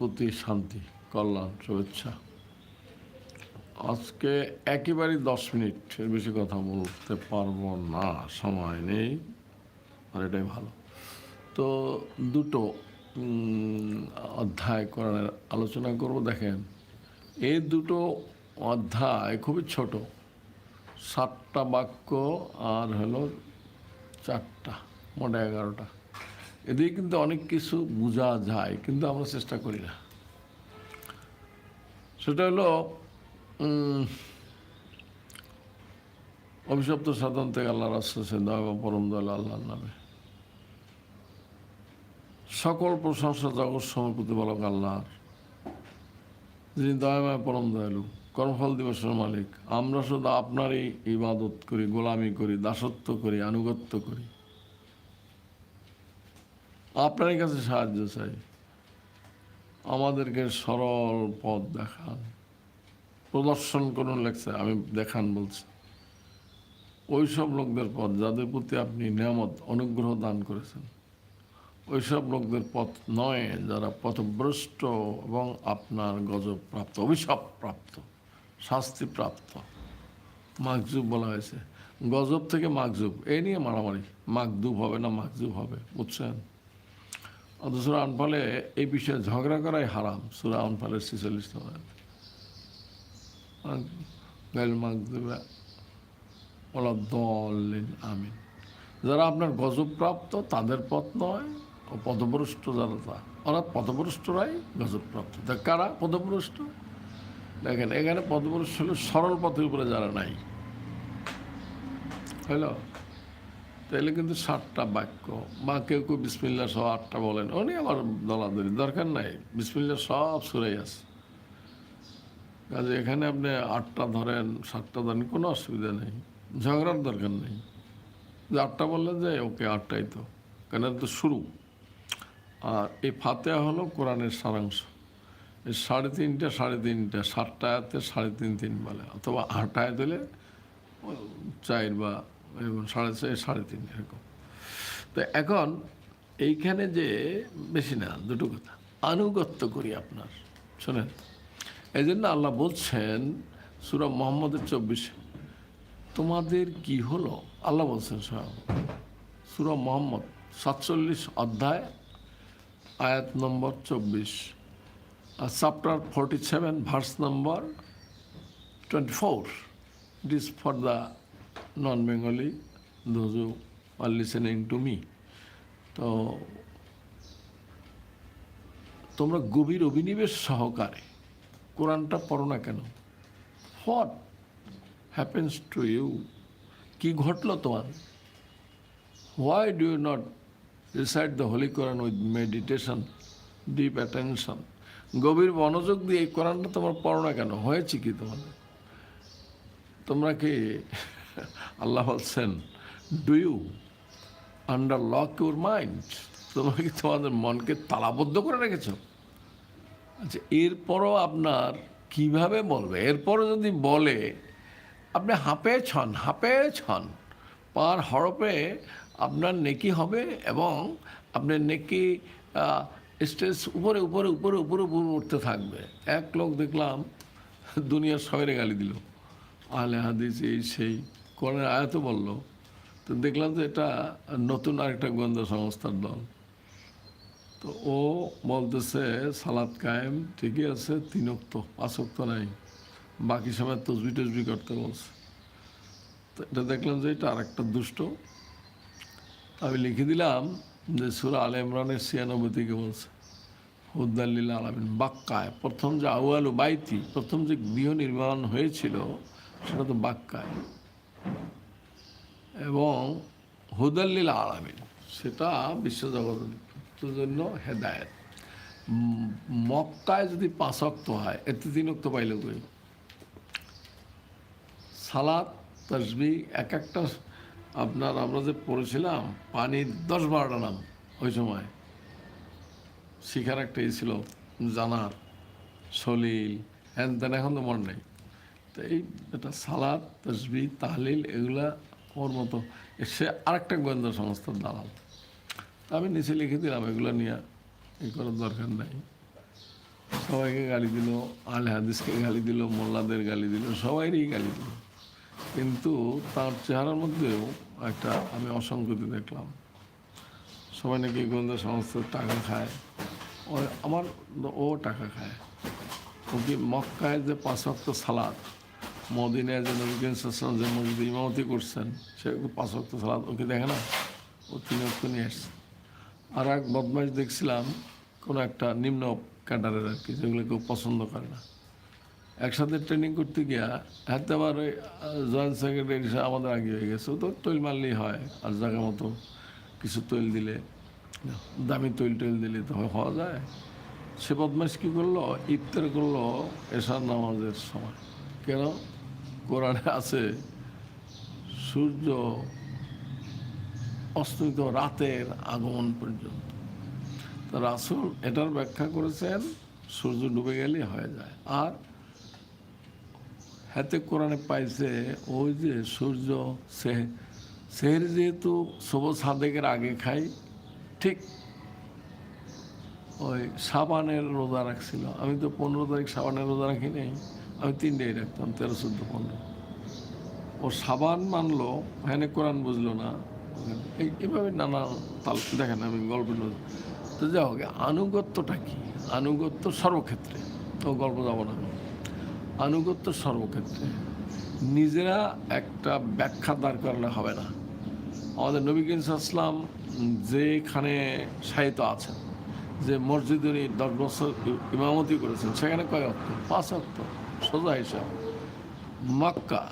প্রতি শান্তি, কল্যাণ, শুভেচ্ছা। আজকে একেবারেই দশ মিনিট এর বেশি কথা বলতে পারব না, সময় নেই, আর এটাই ভালো। তো দুটো অধ্যায় করার আলোচনা করব, দেখেন। এই দুটো অধ্যায় খুবই ছোট, সাতটা বাক্য আর হলো চারটা, মোটা এগারোটা। এদিকে কিন্তু অনেক কিছু বোঝা যায়, কিন্তু আমরা চেষ্টা করি না। সেটা হলো অভিশপ্ত সাধন থেকে আল্লাহর আশ্বাসে বা পরম দয়াল আল্লাহর নামে। সকল প্রশংসা জগৎ সময় প্রতিপালক আল্লাহর। যিনি দয়াময় পরম দয়ালু, কর্মফল দিবসের মালিক। আমরা শুধু আপনারই ইবাদত করি, গোলামি করি, দাসত্ব করি, আনুগত্য করি। আপনারই কাছে সাহায্য চাই। আমাদেরকে সরল পথ দেখান। প্রদর্শন করুন লেগছে আমি দেখান বলছি। ওই সব লোকদের পথ যাদের প্রতি আপনি নিয়ামত, অনুগ্রহ দান করেছেন। ওইসব লোকদের পথ নয় যারা পথভ্রষ্ট এবং আপনার গজব প্রাপ্ত, অভিশাপ প্রাপ্ত, শাস্তি প্রাপ্ত। মাকজুব বলা হয়েছে। গজব থেকে মাকজুব এ নিয়ে মারামারি। মাকদুব হবে না মাকজুব হবে, বুঝছেন? অথচ আনফলে এই বিষয়ে ঝগড়া করাই হারাম, সুরা আনফালের ছিচল্লিশ আমিন। যারা আপনার গজবপ্রাপ্ত, তাদের পথ নয়, ও পদভ্রষ্ট যারা তা। ওরা পদভ্রষ্টরাই গজবপ্রাপ্ত। তা কারা পদভ্রষ্ট দেখেন, এখানে পদভ্রষ্ট হলো সরল পথের উপরে যারা নাই। হইল তাহলে কিন্তু ষাটটা বাক্য। বা কেউ কেউ বিসমিল্লা সহ আটটা বলেন। উনি আমার দলাদলি দরকার নাই। বিসমিল্লা সব সুরাই আছে। কাজে এখানে আপনি আটটা ধরেন, সাতটা ধরেন, কোনো অসুবিধা নেই। ঝগড়ার দরকার নেই। যে আটটা বললেন যে, ওকে আটটাই তো। কেন তো শুরু। আর এই ফাতেহা হলো কোরআনের সারাংশ। এই সাড়ে তিনটা সাড়ে তিনটা, সাতটা আয়াতে সাড়ে তিন তিন বলে। অথবা আট আয়াত হলে, চার বা সাড়ে চার সাড়ে তিন এরকম। তো এখন এইখানে যে বেশি না দুটো কথা। আনুগত্য করি আপনার, শোনেন। এই জন্য আল্লাহ বলছেন, সুরা মোহাম্মদের চব্বিশে, তোমাদের কি হলো? আল্লাহ বলছেন সব সুরা মোহাম্মদ সাতচল্লিশ অধ্যায়, আয়াত নম্বর চব্বিশ, আর chapter forty seven, verse number twenty four it for the non Bengali those are listening to me. তো তোমরা গভীর অভিনিবেশ সহকারে কোরআনটা পড়ো না কেন? হোয়াট হ্যাপেন্স টু ইউ কি ঘটলো তোমার? Why do you not recite the holy Quran with meditation deep attention গভীর মনোযোগ দিয়ে এই কোরআনটা তোমার পড়ো না কেন? হয়েছে কি তোমার? তোমরা কি আল্লাহ বলছেন do you under lock your mind তোমরা কি তোমাদের মনকে তালাবদ্ধ করে রেখেছ? আচ্ছা এরপরও আপনার কীভাবে বলবে? এরপরও যদি বলে, আপনি হাঁপে ছন হাঁপে ছন পার হরপে আপনার নেকি হবে এবং আপনার নেকি স্টেজ উপরে উপরে উপরে উপরে উপরে উঠতে থাকবে। এক লোক দেখলাম দুনিয়ার সবাই গালি দিল। আহলে হাদিস এই সেই। কোরআনের আয়াত বলল, তো দেখলাম যে এটা নতুন আরেকটা গোয়েন্দা সংস্থার দল। তো ও বলতেছে সালাদ কায়েম ঠিকই আছে তিনক্ত পাঁচক্ত নাই, বাকি সময় তসবি টসবি করতে বলছে। তো এটা দেখলাম যে এটা আরেকটা দুষ্ট। আমি লিখে দিলাম যে সুরা আল ইমরানের ছিয়ানব্বই থেকে বলছে হুদ্দাল্লিল্লা আলমিন, বাক্কায়, প্রথম যে আউয়ালু বাইতি, প্রথম যে গৃহ নির্মাণ হয়েছিল, সেটা তো বাক্কায়। এবং হুদাল্লিল আলামিন, সেটা বিশ্বজগতের জন্য হেদায়ত। মক্কায় যদি পাঁচক্ত হয়, এতে তিনক্ত পাইলে কই সালাদ তসবি, এক একটা আপনার আমরা যে পড়েছিলাম পানির দশ বারোটা নাম ওই সময়। শিখার একটা ই ছিল, জানার, সলিল, হ্যান তেন এখন তো মনে নেই। তো এই এটা সালাদ তসবি তাহলিল এগুলা ওর মতো। সে আরেকটা গোয়েন্দা সংস্থার দালাল। আমি নিচে লিখে দিলাম, এগুলো নিয়ে এ করার দরকার নাই। সবাইকে গালি দিল, আল হাদিসকে গালি দিল, মোল্লাদের গালি দিল, সবাইরই গালি দিল। কিন্তু তার চেহারার মধ্যেও একটা আমি অসংগতি দেখলাম। সবাই নাকি গোয়েন্দা সংস্থার টাকা খায়। ও আমার ও টাকা খায়। ও কি মক্কায় যে পাঁচ ওয়াক্ত সালাদ মদিনায় যে নবী করিম সাল্লাল্লাহু আলাইহি ওয়াসাল্লাম যে মসজিদে ইমামতি করছেন, সে পাঁচ ওয়াক্ত সালাদ ওকে দেখে না, ও তিন ওয়াক্ত নিয়ে আসছে। আর এক বদমাইশ দেখছিলাম, কোনো একটা নিম্ন ক্যাডারের আর কি, যেগুলো কেউ পছন্দ করে না। একসাথে ট্রেনিং করতে গিয়া হাতে আবার ওই জয়েন্ট সেক্রেটারি আমাদের আগে হয়ে গেছে তো তৈল মারলেই হয়, আর জায়গা মতো কিছু তৈল দিলে, দামি তৈল টৈল দিলে তো হওয়া যায়। সে বদমাইশ কী করল? ইফতার করল এশার নামাজের সময়। কেন? কোরআনে আছে, সূর্য অস্তমিত রাতের আগমন পর্যন্ত। তো রাসুল এটার ব্যাখ্যা করেছেন, সূর্য ডুবে গেলে হয়ে যায়। আর হাতে কোরআনে পাইছে, ওই যে সূর্য সেহের যেহেতু শুভ সাদেকের আগে খাই ঠিক ওই সাবানের রোজা রাখছিল। আমি তো পনেরো তারিখ সাবানের রোজা রাখি নেই। আমি তিনটেই রাখতাম তেরো চোদ্দ পনেরো ও সাবান মানলো হ্যাঁ কোরআন বুঝলো না। এই- এইভাবে নানা তাল দেখেন আমি গল্প তো যা হোক, আনুগত্যটা কি? আনুগত্য সর্বক্ষেত্রে। তো গল্প যাব না। আনুগত্য সর্বক্ষেত্রে। নিজেরা একটা ব্যাখ্যা দাঁড় করালে হবে না। আমাদের নবী ইসলাম যেখানে সাহিত্য আছেন, যে মসজিদে উনি দশ বছর ইমামতি করেছেন, সেখানে কয় অক্ট পাঁচ অক্ট সোজা হিসাব মক্কা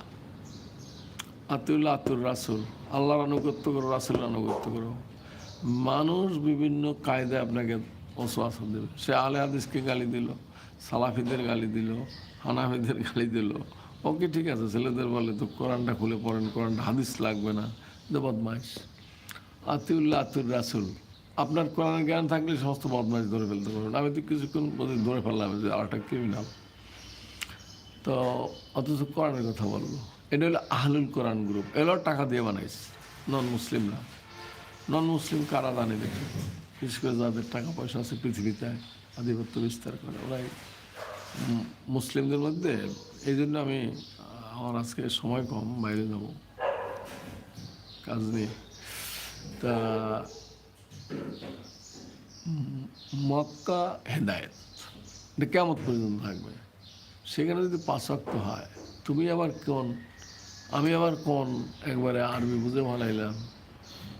আতুল্লাহ আতুর রাসুল, আল্লাহর আনুগত্য করো, রাসুলের আনুগত্য করো। মানুষ বিভিন্ন কায়দায় আপনাকে ওসওয়াসা দেবে সে আলে হাদিসকে গালি দিল, সালাফিদের গালি দিল, হানাফিদের গালি দিল। ওকে ঠিক আছে? ছেলেদের বলে তো কোরআনটা খুলে পড়েন, কোরআনটা হাদিস লাগবে না। যে বদমাইশ। আতিউল্লাহ আতুর রাসুল, আপনার কোরআনের জ্ঞান থাকলে সমস্ত বদমাইশ ধরে ফেলতে পারবেন। আমি তো কিছুক্ষণ ধরে ফেললাম যে আরেকটা ক্রিমিনাল তো অথচ কোরআনের কথা বলব। এটা হলো আহলুল কোরআন গ্রুপ। এগুলো টাকা দিয়ে বানাইছে। নন মুসলিমরা নন মুসলিম কারা জানে দেখি? বিশেষ করে যাদের টাকা পয়সা আছে পৃথিবীতে, আধিপত্য বিস্তার করে। ওরাই মুসলিমদের মধ্যে। এই জন্য আমি, আমার আজকে সময় কম, বাইরে যাব। কাজ নিয়ে তা মক্কা হেদায়ত। এটা কেমন পর্যন্ত থাকবে? সেখানে যদি পাঁচক্ত হয়, তুমি আবার কোন, আমি আবার কোন একবারে আরবি বুঝে ভালাইলাম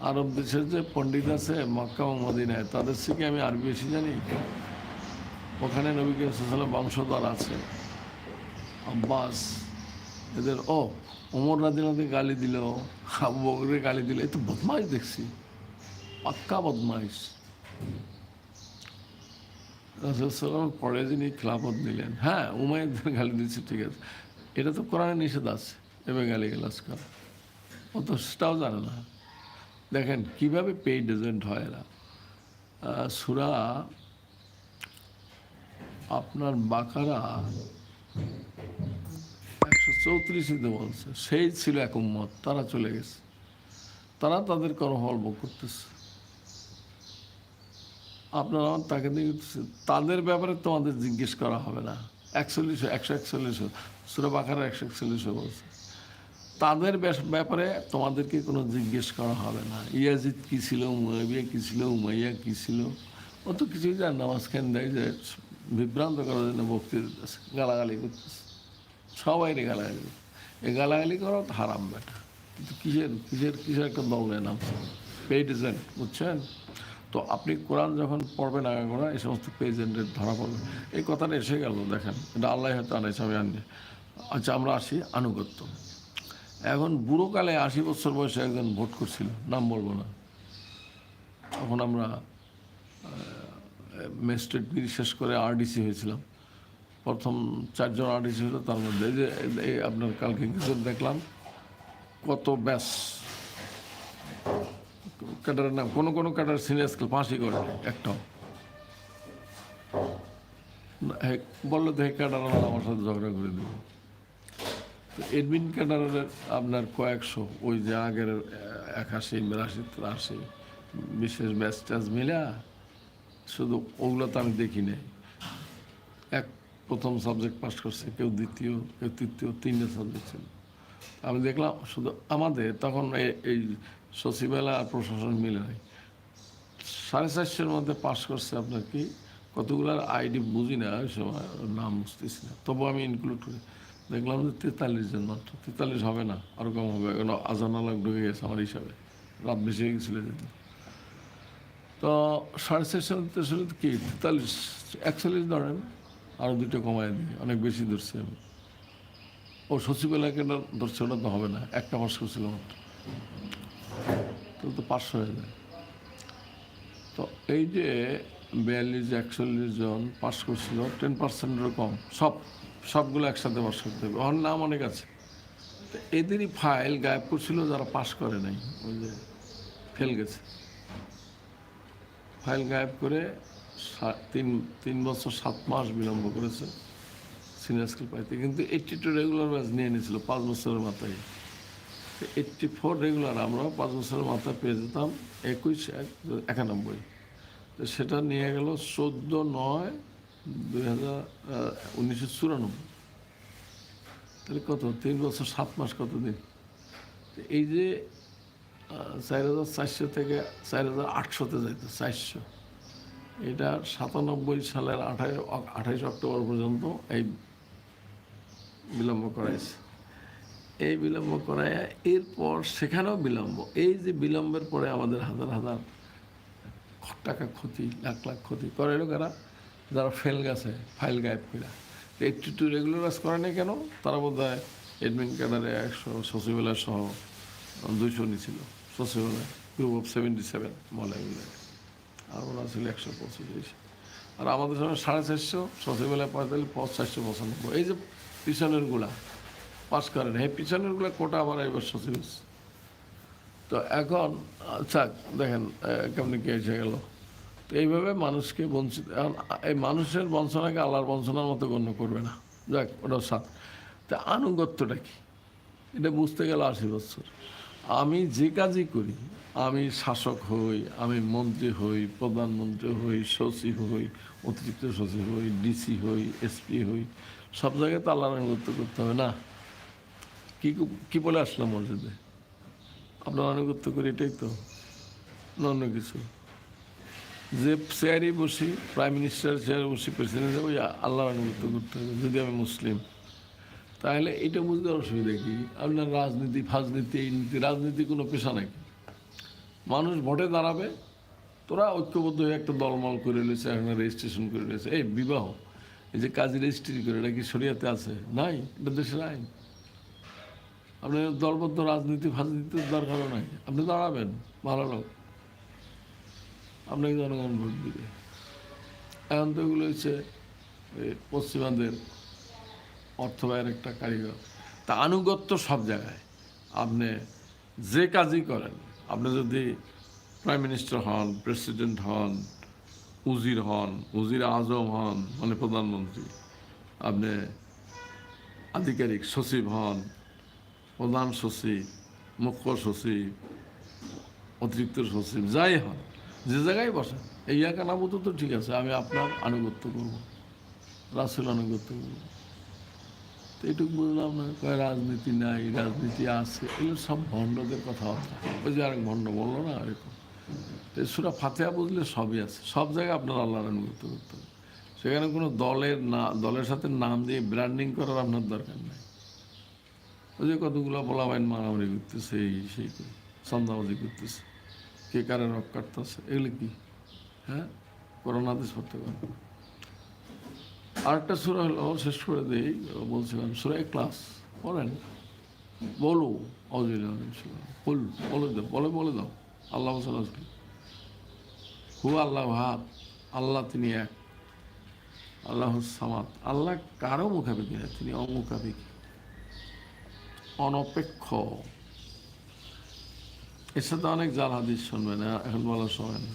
আরব দেশের যে পণ্ডিত আছে মক্কা ও মদিনায়, তাদের থেকে আমি আরবি বেশি জানি? ওখানে নবীকে সাল্লাম বংশধর আছে। আব্বাস, এদের ও, ওমর রাদিনাতে গালি দিল, আবু বকরে গালি দিল এই তো বদমাইশ দেখছি। পাক্কা বদমাইশ। রাসুলাম পরে যিনি খিলাফত দিলেন হ্যাঁ উমায়ুদ্দিন গালি দিচ্ছে, ঠিক আছে। এটা তো কোরআনে নিষেধ আছে এবার গালি গালাজ করা। তো সেটাও জানে না। দেখেন, কীভাবে পেইড এজেন্ট হয় এরা? সুরা আপনার বাকারা একশো চৌত্রিশে বলছে, সেই ছিল এক উম্মত, তারা চলে গেছে। তারা তাদের কর্মফল ভোগ করতেছে। আপনারা তাকে তাদের ব্যাপারে তোমাদের জিজ্ঞেস করা হবে না। একচল্লিশ, একশো একচল্লিশ সুরা বাকারা একশো একচল্লিশ বলছে তাদের ব্যাপারে তোমাদেরকে কোনো জিজ্ঞেস করা হবে না। ইয়াজিদ কী ছিল, মুয়াবিয়া কী ছিল, উমাইয়া কী ছিল? ও তো কিছুই জান না। মাঝখান দেয়? যে বিভ্রান্ত করার জন্য বক্তৃতা দিতেছে, গালাগালি করতেছে। সবাই রে গালাগালি। এই গালাগালি করাও তো হারাম বেটা কিন্তু কিসের কিসের কিসের একটা দলের নাম? পেইড এজেন্ট, বুঝছেন? তো আপনি কোরআন যখন পড়বেন আগাগোড়া, এই সমস্ত পেজেন্টের ধরা পড়বে। এই কথাটা এসে গেল, দেখেন, এটা আল্লাহ হয়তো আনাইছে আমি আনি আচ্ছা আমরা আসি আনুগত্য। এখন বুড়োকালে আশি বছর বয়সে একজন ভোট করছিল, নাম বলব না। তখন আমরা ম্যাজিস্ট্রেট শেষ করে আরডিসি হয়েছিলাম। প্রথম চারজন আরডিসি হলো, তার মধ্যে যে আপনার কালকে কিছু দেখলাম, কত ব্যাস। ক্যাডারের নাম, কোনো কোনো ক্যাডার সিনিয়র স্কেল ফাঁসি করে একটা। বলল হে ক্যাডার আমার সাথে ঝগড়া করে দেবো তো এডমিন ক্যাডারের আপনার কয়েকশো, ওই যে আগের একাশি, বিরাশি, তিরাশি, বিশেষ ব্যাচ ট্যাচ মিলা, শুধু ওগুলো তো আমি দেখি নাই। এক প্রথম সাবজেক্ট পাস করছে, কেউ দ্বিতীয়, কেউ তৃতীয়, তিনটে সাবজেক্ট ছিল। আমি দেখলাম শুধু আমাদের, তখন এই সচিবালয় আর প্রশাসন মিলে নাই। সাড়ে চারশোর মধ্যে পাশ করছে আপনার কি? কতগুলার আইডি বুঝি না, ওই সময় নাম বুঝতেছি না। তবু আমি ইনক্লুড করি। দেখলাম যে তেতাল্লিশ জন মাত্র। তেতাল্লিশ হবে না আরও কম হবে। এখন আজান আলাগ ঢুকে গেছে আমার হিসাবে। রাত বেশি হয়ে গেছিল যেদিন। তো সাড়ে চারশো তেষট্টি কি? তেতাল্লিশ, একচল্লিশ ধরেন। আরও দুটো কমায় দিই, অনেক বেশি ধরছি আমি। ও সচিবালয়কে ধরছে ওটা তো হবে না, একটা পাস করছিল মাত্র। তো তো পাঁচশো হয়ে যায়। তো এই যে বিয়াল্লিশ, একচল্লিশ জন পাস করছিল টেন পার্সেন্টেরও কম। সব, সবগুলো একসাথে পাস করতে হবে। ওর নাম অনেক আছে। তো এদেরই ফাইল গায়েব করছিল, যারা পাস করে নাই। ওই যে ফেল গেছে। ফাইল গায়েব করে তিন তিন বছর সাত মাস বিলম্ব করেছে। সিনিয়র স্কুল পাইতে। কিন্তু এইটটি টু রেগুলার ব্যাচ নিয়ে নিয়েছিল, পাঁচ বছরের মাথায়। এইটটি ফোর রেগুলার আমরা পাঁচ বছরের মাথায় পেয়ে যেতাম একুশ, এক, একানব্বই। তো সেটা নিয়ে গেল চোদ্দ নয় দুই হাজার উনিশশো চুরানব্বই। তাহলে কত? তিন বছর, সাত মাস কত দিন এই যে চার হাজার চারশো থেকে চার হাজার আটশোতে যাইতো, চারশো। এটা সাতানব্বই সালের আঠাশ আঠাইশ অক্টোবর পর্যন্ত এই বিলম্ব করাইছে। এই বিলম্ব করায়। এরপর সেখানেও বিলম্ব। এই যে বিলম্বের পরে আমাদের হাজার হাজার টাকা ক্ষতি, লাখ লাখ ক্ষতি করে এলো কারা যারা ফেল গেছে, ফাইল গায়েব করে এইটটি টু রেগুলারাইজ করে নাই কেন? তারা বোধ হয় এডমিন ক্যাডারে একশো সচিবালয় সহ দুইশো নিছিল। সচিবালয় গ্রুপ অফ সেভেন্টি সেভেন মলে আর ওরা ছিল একশো পঁচিশ। আর আমাদের সময় সাড়ে চারশো, সচিবালয় পঁয়তাল্লিশ পঁচ চারশো পঁচানব্বই। এই যে পিছনেরগুলা। পাস করেন। এই পিছনেরগুলা কোটা এবার সচিব হচ্ছে। তো এখন আচ্ছা দেখেন কেমনি কি এসে গেল। তো এইভাবে মানুষকে বঞ্চিত এই মানুষের বঞ্চনাকে আল্লাহর বঞ্চনার মতো গণ্য করবে না। যাক, ওটা সাত। তা আনুগত্যটা কি? এটা বুঝতে গেলে আশি বছর। আমি যে কাজই করি, আমি শাসক হই, আমি মন্ত্রী হই, প্রধানমন্ত্রী হই, সচিব হই, অতিরিক্ত সচিব হই, ডিসি হই, এসপি হই, সব জায়গায় তো আল্লাহর আনুগত্য করতে হবে না। কি কি বলে আসলাম মসজিদে? আপনার আনুগত্য করি, এটাই তো। অন্য কিছু। যে চেয়ারে বসি প্রাইম মিনিস্টার চেয়ারে বসি প্রেসিডেন্ট ওই আল্লাহর আনুগত্য করতে হবে, যদি আমি মুসলিম। তাহলে এটা বুঝতে অসুবিধা কি? আপনার রাজনীতি, ফাজনীতি, এই নীতি, রাজনীতি কোনো পেশা নাকি মানুষ ভোটে দাঁড়াবে, তোরা ঐক্যবদ্ধ হয়ে একটা দলমল করে রয়েছে একটা রেজিস্ট্রেশন করে রয়েছে এই বিবাহ, এই যে কাজী রেজিস্ট্রি করে, এটা কি শরিয়াতে আছে? নাই, এটা দেশের আইন আপনার দলবদ্ধ রাজনীতি, ফাজনীতির দরকারও নাই। আপনি দাঁড়াবেন, ভালো লোক। আপনাকে জনগণ ভোট দিবে। এখন তো এগুলো হচ্ছে পশ্চিমাদের অর্থ ব্যয়ের একটা কারিগর। তা আনুগত্য সব জায়গায়। আপনি যে কাজই করেন, আপনি যদি প্রাইম মিনিস্টার হন, প্রেসিডেন্ট হন, উজির হন, উজির আজম হন মানে প্রধানমন্ত্রী, আপনি আধিকারিক, সচিব হন প্রধান সচিব, মুখ্য সচিব, অতিরিক্ত সচিব, যাই হন যে জায়গায় বসেন এই একানাবত তো ঠিক আছে, আমি আপনার আনুগত্য করব, রাসেল আনুগত্য করব। তো এটুকু বুঝলাম না, কয় রাজনীতি নাই, রাজনীতি আছে, এগুলো সব ভণ্ডদের কথাবার্তা। ওই যে আরেক ভণ্ড বলল না, এরকম। তো সুরা ফাতেহা বুঝলে সবই আছে, সব জায়গায় আপনার আল্লাহর আনুগত্য করতে হবে। সেখানে কোনো দলের না, দলের সাথে নাম দিয়ে ব্র্যান্ডিং করার আপনার দরকার নেই। ওই যে কতগুলো বলাবাইন মারামারি করতেছে, এই সেই সন্ধ্যাবাজি করতেছে। কে কারে রক কাটতেছে, এগুলো কি? হ্যাঁ? করোনা দেশ পড়তে পারে। আরেকটা সুরা হলো শেষ করে দিই বলছিলাম সুরাই ক্লাস পড়েন। বলো বল, বলে দাও, বলে বলে দাও। আল্লাহ সাল্লাহ হু, আল্লাহ হাত আল্লাহ তিনি এক, আল্লাহ সামাদ, আল্লাহ কারও মুখাপেক্ষি না, তিনি অমুখাপেক্ষি। অনপেক্ষ এর সাথে অনেক জাল হাদিস শুনবেন, এখন বলার সময় না।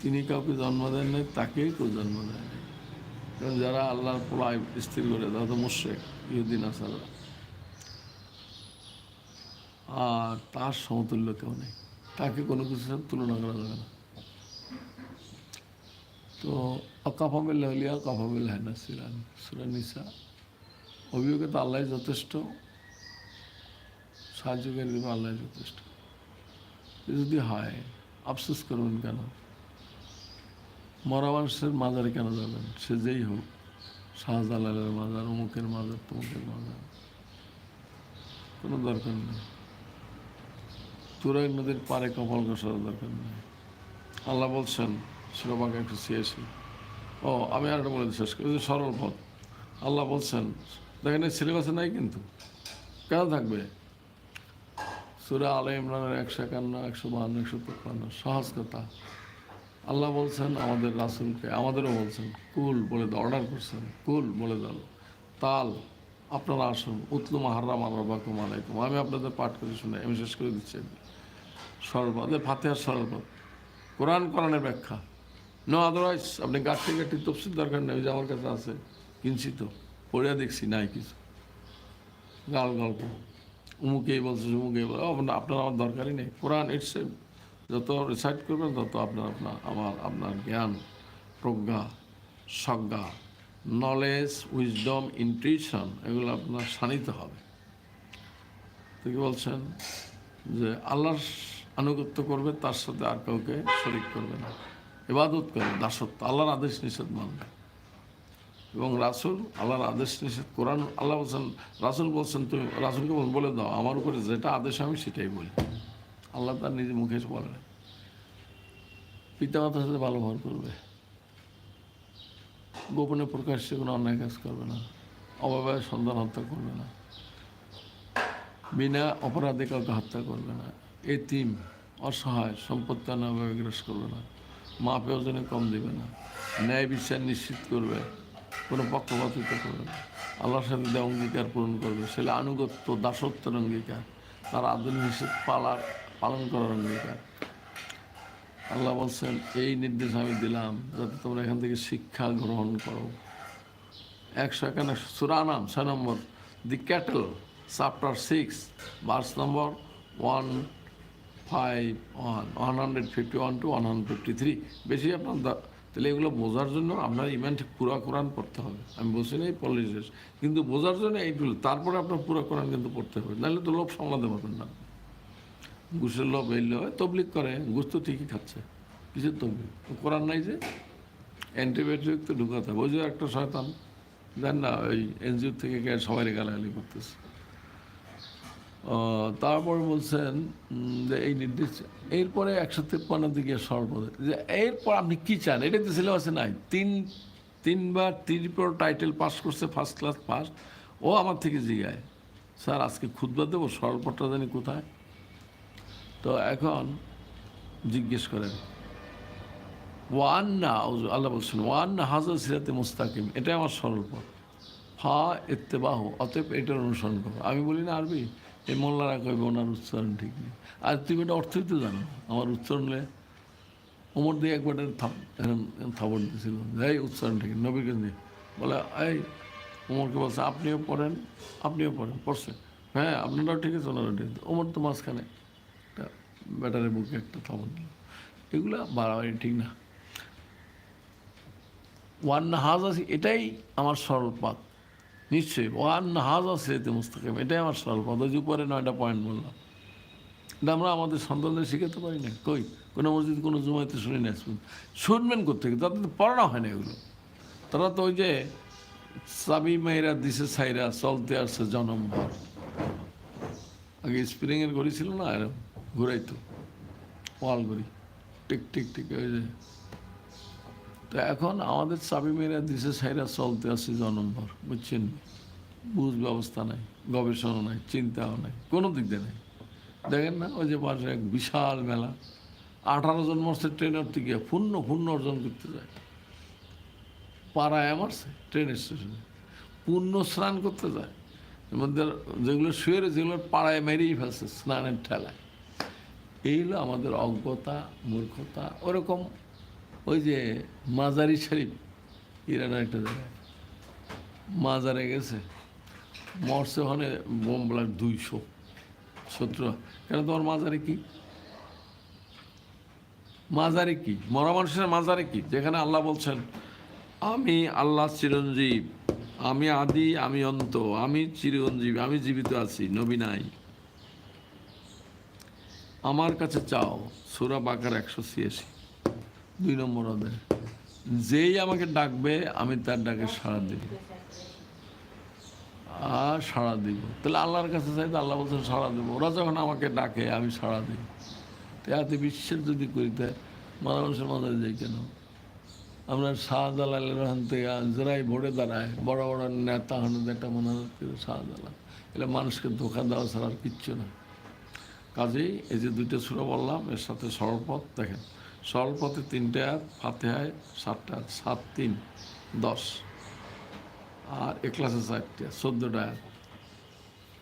তিনি কাউকে জন্ম দেন নাই, তাকেই কেউ জন্ম দেয় নাই। কারণ যারা আল্লাহর প্রলয় স্থির করে, তারা তো মুশ্রেক ইহুদিন আসারা আর তার সমতুল্য কেউ নেই। তাকে কোনো কিছুর সাথে তুলনা করা যাবে না। তো অকাফামিল হলিয়া কাফামিল হ্যানা সিরান সুরানিসা অভিযোগে তো আল্লাহ যথেষ্ট সাহায্যকারী দেবে আল্লাহ যথেষ্ট। যদি হয়, আফসোস করবেন কেন? মরা মানুষের মাজারে কেন যাবেন? সে যেই হোক, শাহজালালের মাজার, অমুকের মাজার, তমুকের মাজার, কোনো দরকার নেই। তুরাই নদীর পারে কপাল ঘষার দরকার নেই। আল্লাহ বলছেন শিরোপাকে একটু চেয়েছি ও, আমি আর একটা বলে শেষ করি। সরল পথ। আল্লাহ বলছেন দেখেন সিলেবাসে নাই কিন্তু। কেন থাকবে? সুরা আলে ইমরানের একশো একান্ন, একশো বাহান্ন, একশো তিপ্পান্ন, সহজ কথা। আল্লাহ বলছেন, আমাদের রাসুলকে, আমাদেরও বলছেন, কুল বলে দাও অর্ডার করছেন, কুল বলে দাও। তাল, আপনারা আসুন, উতলু মাহারাম আল্লাহবাকুম আলাইকুম। আমি আপনাদের পাঠ করে, শুনে, আমি শেষ করে দিচ্ছি। সরবত ফাতেহার সরবত কোরআন কোরআনের ব্যাখ্যা। নো আদারওয়াইজ আপনি গাছটি গাছটি তফসিল দরকার নেই যে আমার কাছে আছে কিনছি তো পড়িয়া দেখছি, নাই কিছু। গাল গল্প উমুকেই বলছে উমুকেই বলছে আপনার আমার দরকারই নেই। কোরআন ইটস যত রিসার্চ করবেন তত আপনার আপনার, আমার, আপনার জ্ঞান, প্রজ্ঞা, সজ্ঞা নলেজ উইজডম ইন্টুইশন এগুলো আপনার শানিত হবে। তো কি বলছেন? যে আল্লাহর আনুগত্য করবে, তার সাথে আর কাউকে শরিক করবে না। এবাদত করবে দাসত্ব, আল্লাহর আদেশ নিষেধ মানবে এবং রাসুল আল্লাহর আদেশ নিষেধ, কোরআন আল্লাহ বলছেন, রাসুল বলছেন, তুমি রাসুলকে বল- দাও, আমার উপরে যেটা আদেশ আমি সেটাই বলি। আল্লাহ তার নিজে মুখে বলে। পিতা মাতার সাথে ভালো করবে। গোপনে প্রকাশ্যে কোনো অন্যায় কাজ করবে না। অভাবে সন্তান হত্যা করবে না। বিনা অপরাধে কাউকে হত্যা করবে না। এতিম, অসহায়, সম্পত্তি অন্যায়ভাবে গ্রাস করবে না। মা প্রয়োজনে কম দেবে না। ন্যায় বিচার নিশ্চিত করবে। কোনো পক্ষপাতিত্ব করবে না। আল্লাহর সাথে দেওয়া অঙ্গীকার পূরণ করবে সেটা আনুগত্য, দাসত্বের অঙ্গীকার, তার আধুনিক নিষেধ পালার, পালন করার অঙ্গীকার। আল্লাহ বলছেন, এই নির্দেশ আমি দিলাম যাতে তোমরা এখান থেকে শিক্ষা গ্রহণ করো। একশো এখানে সুরানাম ছয় নম্বর, the cattle, chapter six, verse number, one five one one hundred fifty one two one hundred fifty three. বেশি আপনার তাহলে এগুলো বোঝার জন্য আপনার ইমান ঠিক পুরা কোরআন পড়তে হবে। আমি বলছি না এই পলিশেষ কিন্তু বোঝার জন্য এইগুলো তারপরে আপনার পুরা কোরআন কিন্তু পড়তে হবে, নাহলে তো লোভ সামলাতে পারবেন না। ঘুষের লোভ এই লোভ তবলিক করে, ঘুষ তো ঠিকই খাচ্ছে, কিসের তবলিক কোরআন নাই যে, অ্যান্টিবায়োটিক তো ঢুকাতে হবে, ওই যে একটা শয়তান দেন না, ওই এনজিও থেকে সবাই গালাগালি করতেছে। তারপর বলছেন যে এই নির্দেশ, এরপরে একশো তিপ্পান্ন দিকে সর্বদা, যে এরপর আপনি কি চান? এটা তো সিলেবাসে নাই। তিন, তিনবার ত্রিপুর টাইটেল পাস করছে ফার্স্ট ক্লাস ফার্স্ট ও আমার থেকে জিগায়। স্যার, আজকে খুদবা দেবো, সর্বটা জানি কোথায়? তো এখন জিজ্ঞেস করেন ওয়ান না আল্লাহ বলছেন ওয়ান না হাজার সিরাতে মুস্তাকিম। এটাই আমার সরল পথ। ফা এত্তেবাহ অতএব এটার অনুসরণ করো। আমি বলি না আরবি? এই মোল্লারা কইবে ওনার উচ্চারণ ঠিক নেই। আর তুমি এটা অর্থই তো জানো, আমার উচ্চারণে ওমর দিয়ে একবার থাপড় দিয়েছিল এই উচ্চারণ ঠিক নবীর কাছে বলে, এই ওমরকে বলছে, আপনিও পড়েন আপনিও পড়েন পড়ছেন হ্যাঁ আপনারাও ঠিক আছে, ওনারাও ঠিক আছে। ওমর তো মাঝখানে একটা ব্যাটারের বুকে একটা থাপড় দিল। এগুলা বাড়াবাড়ি ঠিক না। ওয়ান হাজ আছে, এটাই আমার সরল পথ নিশ্চয়ই। ওয়ান আছে এতে মুস্তাকিম। এটাই আমার সরল পথ ওই উপরে নয়টা পয়েন্ট বললাম। এটা আমরা আমাদের সন্তানদের শিখাতে পারি না কই? কোনো মসজিদ, কোনো জুমাইতে শুনি না শুন শুনবেন কোথেকে তাদের পড়ানো হয় না এগুলো। তারা তো ওই যে সাবি মেয়েরা দিশে সাইরা চলতে আসছে জনমভর আগে স্প্রিংয়ের ঘড়ি ছিল না ঘুরাইতো। ওয়াল ঘড়ি। টিক টিক টিক, ওই যে তো এখন আমাদের চাবি মেয়েরা দিশে সাইরা চলতে আসছে জনম্বর বুঝছেন? বুঝ ব্যবস্থা নাই গবেষণা নাই, চিন্তাও নাই, কোনো দিক দিয়ে নেই। দেখেন না, ওই যে পাশে এক বিশাল মেলা, আঠারো জন মরছে ট্রেনের থেকে, পূর্ণ পূর্ণ অর্জন করতে যায়। পাড়ায় মারছে ট্রেন স্টেশনে, পূর্ণ স্নান করতে যায়। মধ্যে যেগুলো শুয়ে, যেগুলো পাড়ায় মেরেই ফেলছে, স্নানের ঠেলায়। এই হলো আমাদের অজ্ঞতা, মূর্খতা, ওরকম ওই যে মাজারি শরীফ, ইরানের একটা জায়গায় মাজারে গেছে। মরছে ওখানে বোম ব্লাক দুইশো সত্তর কেন তোমার মাজারে কি? মাজারে কি? মরা মানুষের মাজারে কি? যেখানে আল্লাহ বলছেন, আমি আল্লাহ চিরঞ্জীব, আমি আদি, আমি অন্ত, আমি চিরঞ্জীব, আমি জীবিত আছি, নবী নাই। আমার কাছে চাও, সুরা বাকার একশো ছিয়াশি। দুই নম্বর অধ্যায় যেই আমাকে ডাকবে, আমি তার ডাকে সাড়া দেব। আর সাড়া দিব। তাহলে আল্লাহর কাছে চাই তো আল্লাহ বলছেন, সাড়া দেবো। ওরা যখন আমাকে ডাকে, আমি সাড়া দিই। তো এত বিশ্বাস যদি করিতে মানুষের মাথায় যাই কেন? আমরা শাহজালাল রহমান থেকে যারাই ভোটে দাঁড়ায়, বড় বড় নেতা হন একটা মনে হচ্ছে শাহজালাল। এগুলো মানুষকে ধোকা দেওয়া ছাড়া আর কিচ্ছু না। কাজেই এই যে দুইটা সুরা বললাম, এর সাথে সরলপথ দেখেন। সরলপথে তিনটে হাত ফাতেহায় সাতটা, সাত, তিন, দশ। আর এক্লাসে চারটে, চোদ্দোটা।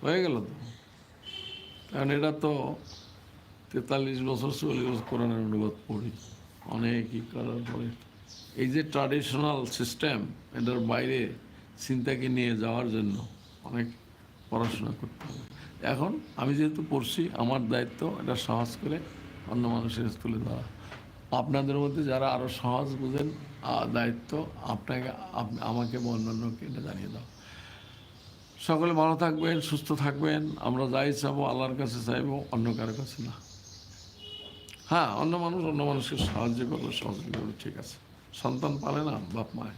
হয়ে গেল তো? কারণ এটা তো তেতাল্লিশ বছর চল্লিশ বছর কোরআনের অনুবাদ পড়ি। অনেকই করার পরে। এই যে ট্রাডিশনাল সিস্টেম এটার বাইরে চিন্তাকে নিয়ে যাওয়ার জন্য অনেক পড়াশোনা করতে হবে। এখন আমি যেহেতু পড়ছি, আমার দায়িত্ব এটা সহজ করে অন্য মানুষের তুলে দেওয়া। আপনাদের মধ্যে যারা আরও সহজ বুঝেন দায়িত্ব, আপনাকে আমাকে বা অন্যান্যকে এটা জানিয়ে দাও। সকলে ভালো থাকবেন, সুস্থ থাকবেন। আমরা যাই চাবো আল্লাহর কাছে চাইব, অন্য কারোর কাছে না। হ্যাঁ অন্য মানুষ অন্য মানুষকে সাহায্য করবে সহযোগী করবে, ঠিক আছে। সন্তান পালে না, বাপ মায়।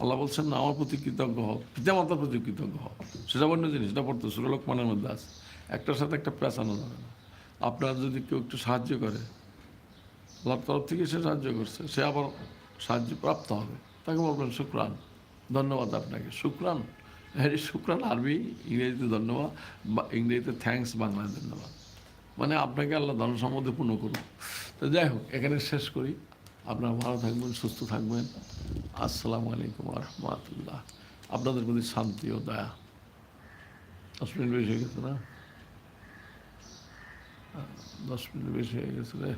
আল্লাহ বলছেন না, আমার প্রতি কৃতজ্ঞ হোক পিতামাতার প্রতি কৃতজ্ঞ হোক সেটা অন্য জিনিস, এটা পড়তো সুরলোক মানের মধ্যে আছে। একটার সাথে একটা পেঁচানো যাবে না। আপনার যদি কেউ একটু সাহায্য করে আল্লাহর তরফ থেকে সে সাহায্য করছে। সে আবার সাহায্য প্রাপ্ত হবে। তাকে বলবেন, শুক্রান। ধন্যবাদ আপনাকে। শুক্রান হ্যাঁ শুক্রান আরবি, ইংরেজিতে ধন্যবাদ, বা ইংরেজিতে থ্যাঙ্কস বাংলায় ধন্যবাদ। মানে আপনাকে আল্লাহ ধন সম্বন্ধে পূর্ণ করুন তো যাই হোক, এখানে শেষ করি। আপনারা ভালো থাকবেন, সুস্থ থাকবেন। আসসালামু আলাইকুম রহমতুল্লাহ। আপনাদের প্রতি শান্তি ও দয়া। দশ মিনিট বেশি হয়ে গেছে না? দশ মিনিট বেশি হয়ে গেছে রে।